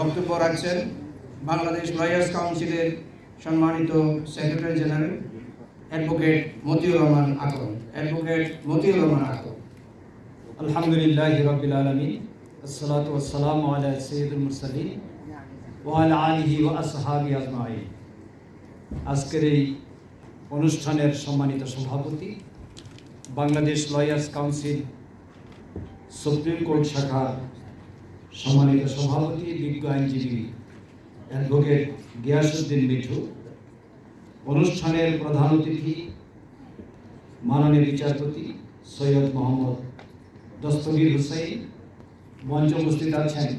বক্তব্য রাখছেন বাংলাদেশ লয়ার্স কাউন্সিলের সম্মানিত secretary general advocate Motiur Rahman Akon advocate Motiur Rahman Akor আলহামদুলিল্লাহ রবিল আলমিন, আসসালাতু ওয়াসসালামু আলা সৈয়দুল মুরসালিন ওয়া আলা আলিহি ওয়া আসহাবি আজমাইন। আজকের এই অনুষ্ঠানের সম্মানিত সভাপতি Bangladesh lawyers council supreme court শাখার সম্মানিত সভাপতি, বিজ্ঞ আইনজীবী অ্যাডভোকেট গিয়াসুদ্দিন মিঠু। অনুষ্ঠানের প্রধান অতিথি, মাননীয় বিচারপতি সৈয়দ মোহাম্মদ দস্তগীর হুসাইন। মঞ্চ উপস্থিত আছেন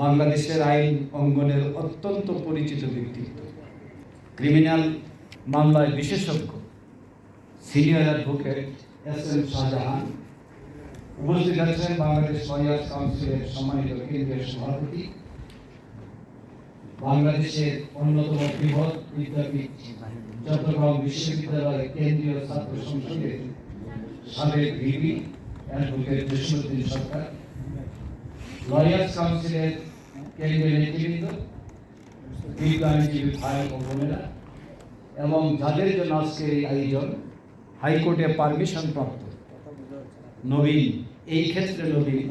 বাংলাদেশের আইন অঙ্গনের অত্যন্ত পরিচিত ব্যক্তিত্ব ক্রিমিনাল মামলায় বিশেষজ্ঞ senior advocate S M Shahjahan. উপস্থিত আছেন বাংলাদেশ লয়ার্স কাউন্সিলের সম্মানিত কেন্দ্রীয় সভাপতি। বাংলাদেশের অন্যতম বৃহৎ বিদ্যাপীঠ চট্টগ্রাম বিশ্ববিদ্যালয় কেন্দ্রীয় ছাত্র সংসদের সাবেক VP advocate Jasimuddin Sarkar. Lawyers কাউন্সিলের কেন্দ্রীয় নেতৃবৃন্দ বিজ্ঞ আইনজীবী ভাই ও বোনেরা, এবং যাদের জন্য আজকের এই আয়োজন, হাইকোর্টে পারমিশন প্রাপ্ত নবীন এই ক্ষেত্রে নবীন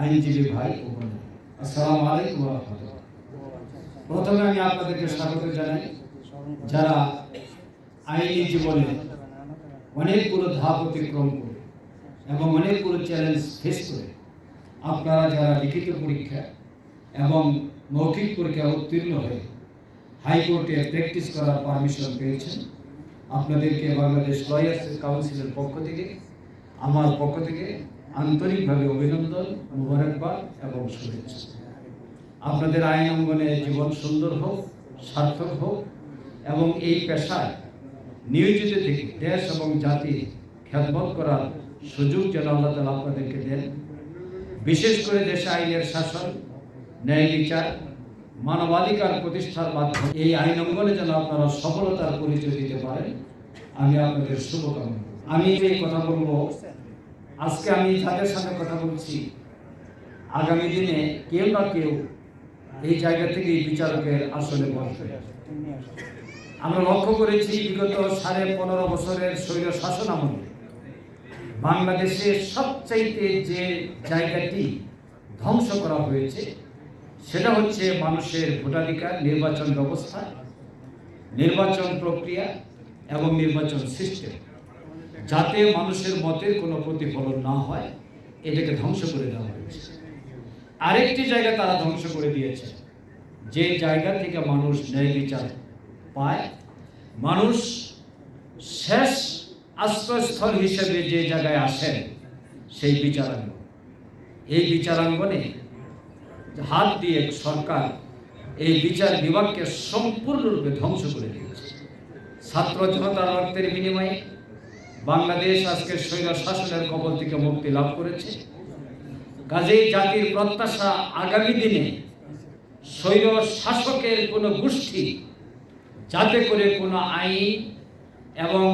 আইনজীবী ভাই আসসালামু আলাইকুম প্রথমে আমি আপনাদেরকে স্বাগত জানাই। যারা আইনি জীবনে অনেকগুলো ধাপ অতিক্রম করে এবং অনেকগুলো চ্যালেঞ্জ ফেস করে, আপনারা যারা লিখিত পরীক্ষা এবং মৌখিক পরীক্ষা উত্তীর্ণ হয়ে হাইকোর্টে প্র্যাকটিস করার পারমিশন পেয়েছেন, আপনাদেরকে বাংলাদেশ লয়ার্স কাউন্সিলের পক্ষ থেকে, আমার পক্ষ থেকে আন্তরিকভাবে অভিনন্দন, মুবারকবাদ এবং শুভেচ্ছা। আপনাদের আইন অঙ্গনে জীবন সুন্দর হোক, সার্থক হোক এবং এই পেশায় নিয়োজিত থেকে দেশ এবং জাতি খ্যাতমত করার সুযোগ যেন আল্লাহ তালা আপনাদেরকে দেন। বিশেষ করে দেশে আইনের শাসন, ন্যায় বিচার, মানবাধিকার প্রতিষ্ঠার মাধ্যমে এই আইন অঙ্গনে যেন আপনারা সফলতার পরিচয় দিতে পারেন। আমি আপনাদের শুভকামনা। আমি এই কথা বলব আজকে আমি যাদের সাথে কথা বলছি। আগামী দিনে কেউ না কেউ এই জায়গা থেকে বিচারকের আসলে বসবে। আমরা লক্ষ্য করেছি বিগত সাড়ে পনেরো বছরের শৈল শাসন আমলে বাংলাদেশের সবচাইতে যে জায়গাটি ধ্বংস করা হয়েছে, সেটা হচ্ছে মানুষের ভোটাধিকার, নির্বাচন ব্যবস্থা, নির্বাচন প্রক্রিয়া এবং নির্বাচন সিস্টেম। যাতে মানুষের মতের কোনো প্রতিফলন না হয়, এটাকে ধ্বংস করে দেওয়া হয়েছে। আরেকটি জায়গা তারা ধ্বংস করে দিয়েছে। যে জায়গা থেকে মানুষ ন্যায় বিচার পায়, মানুষ শেষ আশ্রয়স্থল হিসেবে যে জায়গায় আসেন, সেই বিচারাঙ্গন। এই বিচারাঙ্গনে হাত দিয়ে সরকার এই বিচার বিভাগকে সম্পূর্ণরূপে ধ্বংস করে দিয়েছে। ছাত্র জনতার রক্তের বিনিময়ে বাংলাদেশ আজকে স্বৈর শাসনের কবল থেকে মুক্তি লাভ করেছে। কাজেই জাতির প্রত্যাশা আগামী দিনে স্বৈর শাসকের কোনো গোষ্ঠী যাতে করে কোনো আইন এবং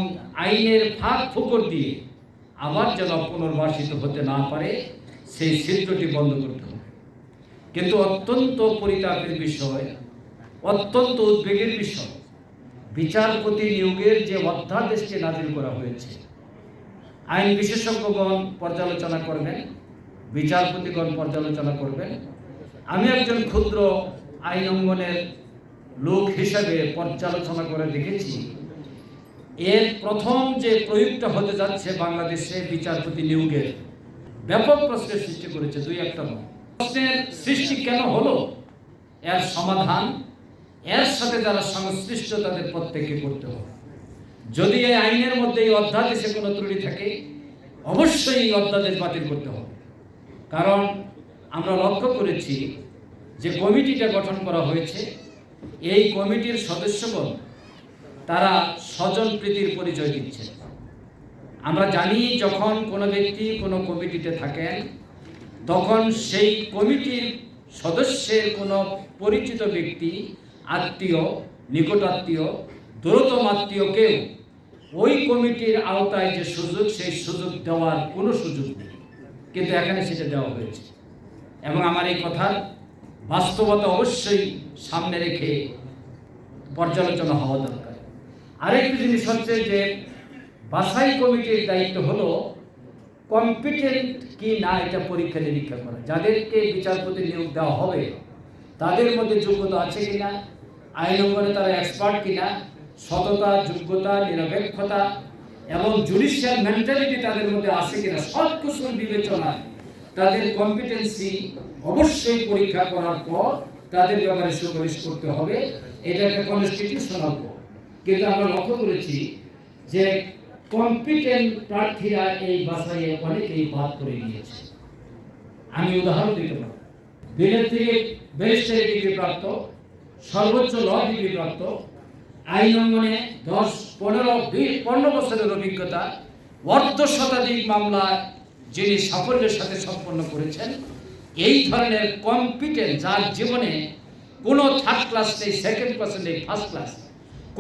আইনের ফাঁক ফুকর দিয়ে আবার যেন পুনর্বাসিত হতে না পারে, সেই ছিদ্রটি বন্ধ করতে হবে। কিন্তু অত্যন্ত পরিতাপের বিষয়, অত্যন্ত উদ্বেগের বিষয় বিচারপতি নিয়োগের যে অধ্যাদেশটি নাজিল করা হয়েছে, আইন বিশেষজ্ঞগণ পর্যালোচনা করবেন, বিচারপতিগণ পর্যালোচনা করবেন। আমি একজন ক্ষুদ্র আইন অঙ্গনের লোক হিসেবে পর্যালোচনা করে দেখেছি, এর প্রথম যে প্রয়োগটা হতে যাচ্ছে বাংলাদেশে বিচারপতি নিয়োগের, ব্যাপক প্রশ্নের সৃষ্টি করেছে দুই একটা প্রশ্নের সৃষ্টি কেন হলো? এর সমাধান এর সাথে যারা সংশ্লিষ্ট, তাদের প্রত্যেককে করতে হবে। যদি এই আইনের মধ্যে এই অধ্যাদেশে কোনো ত্রুটি থাকে, অবশ্যই এই অধ্যাদেশ বাতিল করতে হবে। কারণ আমরা লক্ষ্য করেছি যে কমিটিটা গঠন করা হয়েছে, এই কমিটির সদস্যগণ, তারা স্বজন প্রীতির পরিচয় দিচ্ছে আমরা জানি যখন কোনো ব্যক্তি কোনো কমিটিতে থাকেন, তখন সেই কমিটির সদস্যের কোনো পরিচিত ব্যক্তি আত্মীয় নিকটাত্মীয় দূরতম আত্মীয়কেও ওই কমিটির আওতায় যে সুযোগ, সেই সুযোগ দেওয়ার কোনো সুযোগ নেই। কিন্তু এখানে সেটা দেওয়া হয়েছে। এবং আমার এই কথার বাস্তবতা অবশ্যই সামনে রেখে পর্যালোচনা হওয়া দরকার। আরেকটি জিনিস হচ্ছে যে, বাছাই কমিটির দায়িত্ব হলো কম্পিটেন্ট কি না এটা পরীক্ষা নিরীক্ষা করা। যাদেরকে বিচারপতি নিয়োগ দেওয়া হবে, তাদের মধ্যে যোগ্যতা আছে কিনা আইন অঙ্গনে তারা এক্সপার্ট কিনা, সততা, যোগ্যতা, নিরপেক্ষতা এবং জুডিশিয়াল মেন্টালিটি তাদের মধ্যে আছে কিনা, সব কুশল বিবেচনায় তাদের কম্পিটেন্সি অবশ্যই পরীক্ষা করার পর তাদের ব্যাপারে সুপারিশ করতে হবে। এটা একটা কনস্টিটিউশনাল কিন্তু আমরা লক্ষ্য করেছি যে কম্পিটেন্ট প্রার্থীরা এই বাছাইয়ে অনেকেই বাদ করে নিয়েছে আমি উদাহরণ দিতে পারি বিলের থেকে ব্যারিস্টারি ডিগ্রি প্রাপ্ত সর্বোচ্চ ল ডিগ্রি প্রাপ্ত। আইন অঙ্গনে দশ, পনেরো পনেরো বছরের অভিজ্ঞতা। অর্ধ শতাধিক মামলা যিনি সাফল্যের সাথে সম্পন্ন করেছেন, এই ধরনের কম্পিটেন্ট যার জীবনে কোনো থার্ড ক্লাস নেই সেকেন্ড ক্লাস নেই ফার্স্ট ক্লাস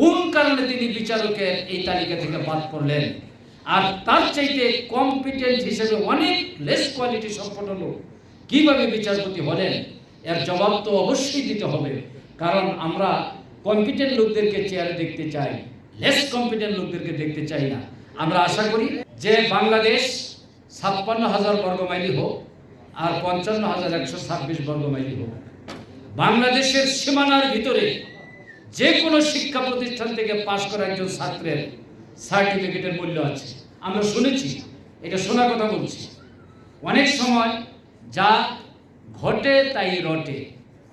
কোন কারণে তিনি বিচারকের এই তালিকা থেকে বাদ পড়লেন? আর তার চাইতে কম্পিটেন্ট হিসেবে অনেক লেস কোয়ালিটি সম্পন্ন লোক কীভাবে বিচারপতি হলেন? এর জবাব তো অবশ্যই দিতে হবে। কারণ আমরা কম্পিটেন্ট লোকদেরকে চেয়ারে দেখতে চাই লেস কম্পিটেন্ট লোকদেরকে দেখতে চাই না। আমরা আশা করি যে বাংলাদেশ ছাপ্পান্ন হাজার বর্গ মাইলি হোক আর পঞ্চান্ন হাজার একশো ছাব্বিশ বর্গ মাইলি হোক। বাংলাদেশের সীমানার ভিতরে যে কোনো শিক্ষা প্রতিষ্ঠান থেকে পাশ করা একজন ছাত্রের সার্টিফিকেটের মূল্য আছে। আমরা শুনেছি, এটা শোনা কথা বলছি। অনেক সময় যা ঘটে তাই রটে।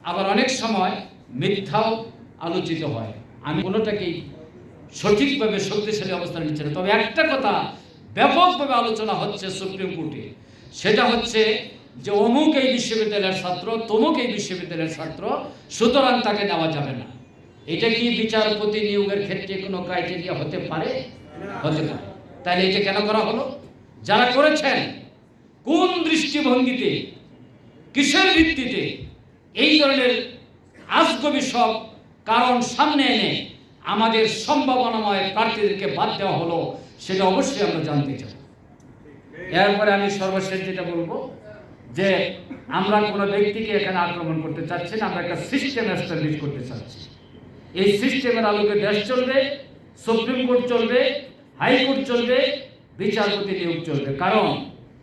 আবার অনেক সময় মিথ্যাও আলোচিত হয়। আমি কোনোটাকেই সঠিকভাবে শক্তিশালী অবস্থান নিচ্ছে না। তবে একটা কথা ব্যাপকভাবে আলোচনা হচ্ছে সুপ্রিম কোর্টে। সেটা হচ্ছে যে অমুক এই বিশ্ববিদ্যালয়ের ছাত্র, তমুক এই বিশ্ববিদ্যালয়ের ছাত্র, সুতরাং তাকে নেওয়া যাবে না। এটা কি বিচারপতি নিয়োগের ক্ষেত্রে কোনো ক্রাইটেরিয়া হতে পারে? হতে পারে। তাহলে এটা কেন করা হলো? যারা করেছেন, কোন দৃষ্টিভঙ্গিতে, কিসের ভিত্তিতে এই ধরনের আজগবি সব কারণ সামনে এনে আমাদের সম্ভাবনাময় প্রার্থীদেরকে বাদ দেওয়া হলো, সেটা অবশ্যই আমরা জানতে চাই। এরপরে আমি সর্বশেষ যেটা বলব, যে আমরা কোনো ব্যক্তিকে এখানে আক্রমণ করতে চাচ্ছি না, আমরা একটা সিস্টেম এস্টাবলিশ করতে চাচ্ছি। এই সিস্টেমের আলোকে দেশ চলবে, সুপ্রিম কোর্ট চলবে হাইকোর্ট চলবে, বিচারপতি নিয়োগ চলবে। কারণ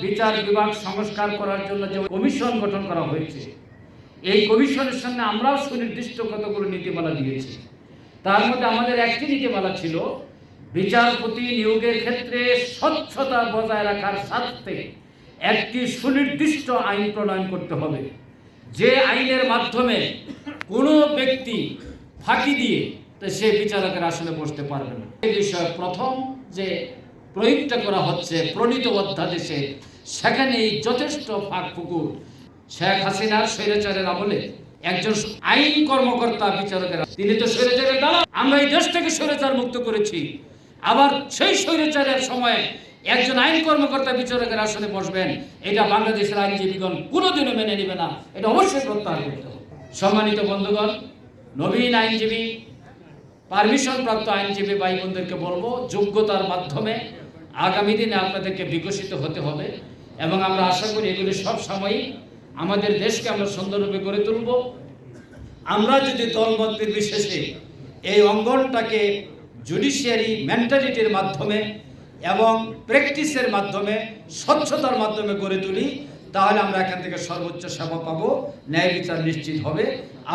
বিচার বিভাগ সংস্কার করার জন্য যে কমিশন গঠন করা হয়েছে এই কমিশনের সামনে আমরাও সুনির্দিষ্ট কতগুলো নীতিমালা দিয়েছি। তার মধ্যে আমাদের একটি নীতিমালা ছিল, বিচারপতি নিয়োগের ক্ষেত্রে স্বচ্ছতা বজায় রাখার স্বার্থে একটি সুনির্দিষ্ট আইন প্রণয়ন করতে হবে। যে আইনের মাধ্যমে কোনো ব্যক্তি ফাঁকি দিয়ে তো সে বিচারকের আসলে বসতে পারবে না। এই বিষয়ে প্রথম যে প্রয়োগটা করা হচ্ছে প্রণীত অধ্যাদেশে, সেখানেই যথেষ্ট ফাঁক পুকুর শেখ হাসিনার স্বৈরাচারের আমলে একজন আইন কর্মকর্তা বিচারকের, তিনি তো স্বৈরাচারের দালাল, আমরা এই দেশ থেকে স্বৈরাচার মুক্ত করেছি। আবার সেই স্বৈরাচারের সময় একজন আইন কর্মকর্তা বিচারকের আসনে বসবেন, এটা বাংলাদেশের আইনজীবীগণ কোনোদিনও মেনে নেবে না, এটা অবশ্যই প্রত্যাহার করতে হবে। সম্মানিত বন্ধুগণ, নবীন আইনজীবী, পারমিশন প্রাপ্ত আইনজীবী ভাই বোনদেরকে বলব, যোগ্যতার মাধ্যমে আগামী দিনে আপনাদেরকে বিকশিত হতে হবে, এবং আমরা আশা করি এগুলি সব সময়ই আমাদের দেশকে আমরা সুন্দররূপে গড়ে তুলব। আমরা যদি দলমত নির্বিশেষে এই অঙ্গনটাকে জুডিশিয়ারি মেন্টালিটির মাধ্যমে এবং প্র্যাকটিসের মাধ্যমে, স্বচ্ছতার মাধ্যমে গড়ে তুলি, তাহলে আমরা এখান থেকে সর্বোচ্চ সেবা পাবো। ন্যায় বিচার নিশ্চিত হবে।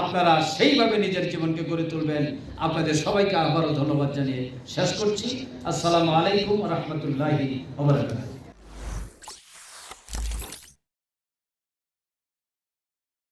আপনারা সেইভাবে নিজের জীবনকে গড়ে তুলবেন। আপনাদের সবাইকে আবারও ধন্যবাদ জানিয়ে শেষ করছি। আসসালামু আলাইকুম রহমতুল্লাহি